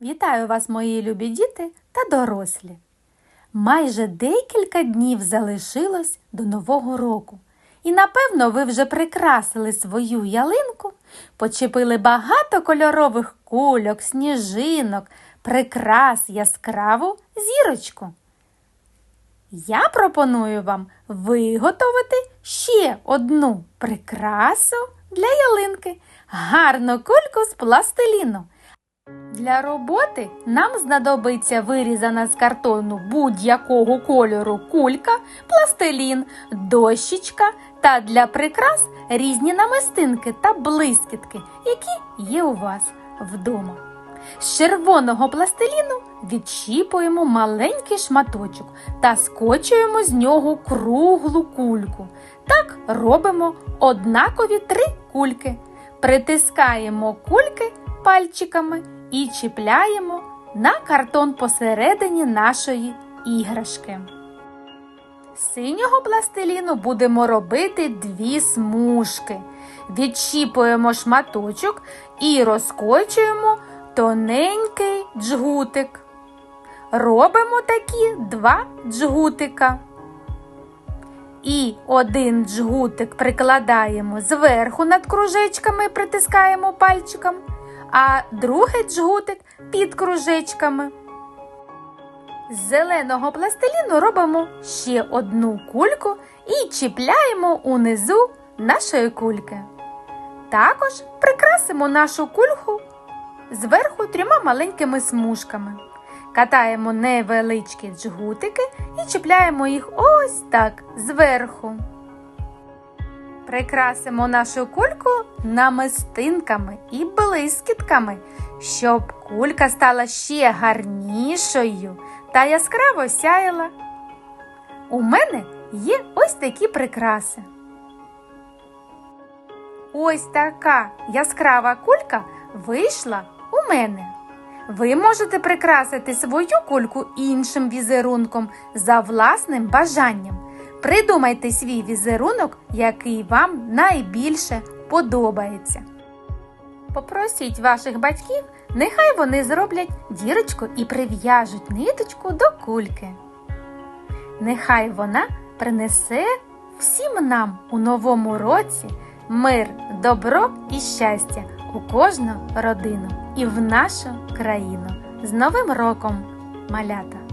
Вітаю вас, мої любі діти та дорослі. Майже декілька днів залишилось до Нового року. І напевно ви вже прикрасили свою ялинку, почепили багато кольорових кульок, сніжинок, прикрас яскраву зірочку. Я пропоную вам виготовити ще одну прикрасу для ялинки, гарну кульку з пластиліну. Для роботи нам знадобиться вирізана з картону будь-якого кольору кулька, пластилін, дощечка та для прикрас різні намистинки та блискітки, які є у вас вдома. З червоного пластиліну відчіпуємо маленький шматочок та скочуємо з нього круглу кульку. Так робимо однакові три кульки. Притискаємо кульки пальчиками і чіпляємо на картон посередині нашої іграшки. З синього пластиліну будемо робити дві смужки. Відчіпуємо шматочок і розкочуємо тоненький джгутик. Робимо такі два джгутика. І один джгутик прикладаємо зверху над кружечками, притискаємо пальчиком, а другий джгутик під кружечками. З зеленого пластиліну робимо ще одну кульку і чіпляємо унизу нашої кульки. Також прикрасимо нашу кульку зверху трьома маленькими смужками. Катаємо невеличкі джгутики і чіпляємо їх ось так зверху. Прикрасимо нашу кульку намистинками і блискітками, щоб кулька стала ще гарнішою та яскраво сяяла. У мене є ось такі прикраси. Ось така яскрава кулька вийшла у мене. Ви можете прикрасити свою кульку іншим візерунком за власним бажанням. Придумайте свій візерунок, який вам найбільше подобається. Попросіть ваших батьків, нехай вони зроблять дірочку і прив'яжуть ниточку до кульки. Нехай вона принесе всім нам у новому році мир, добро і щастя у кожну родину і в нашу країну. З Новим роком, малята!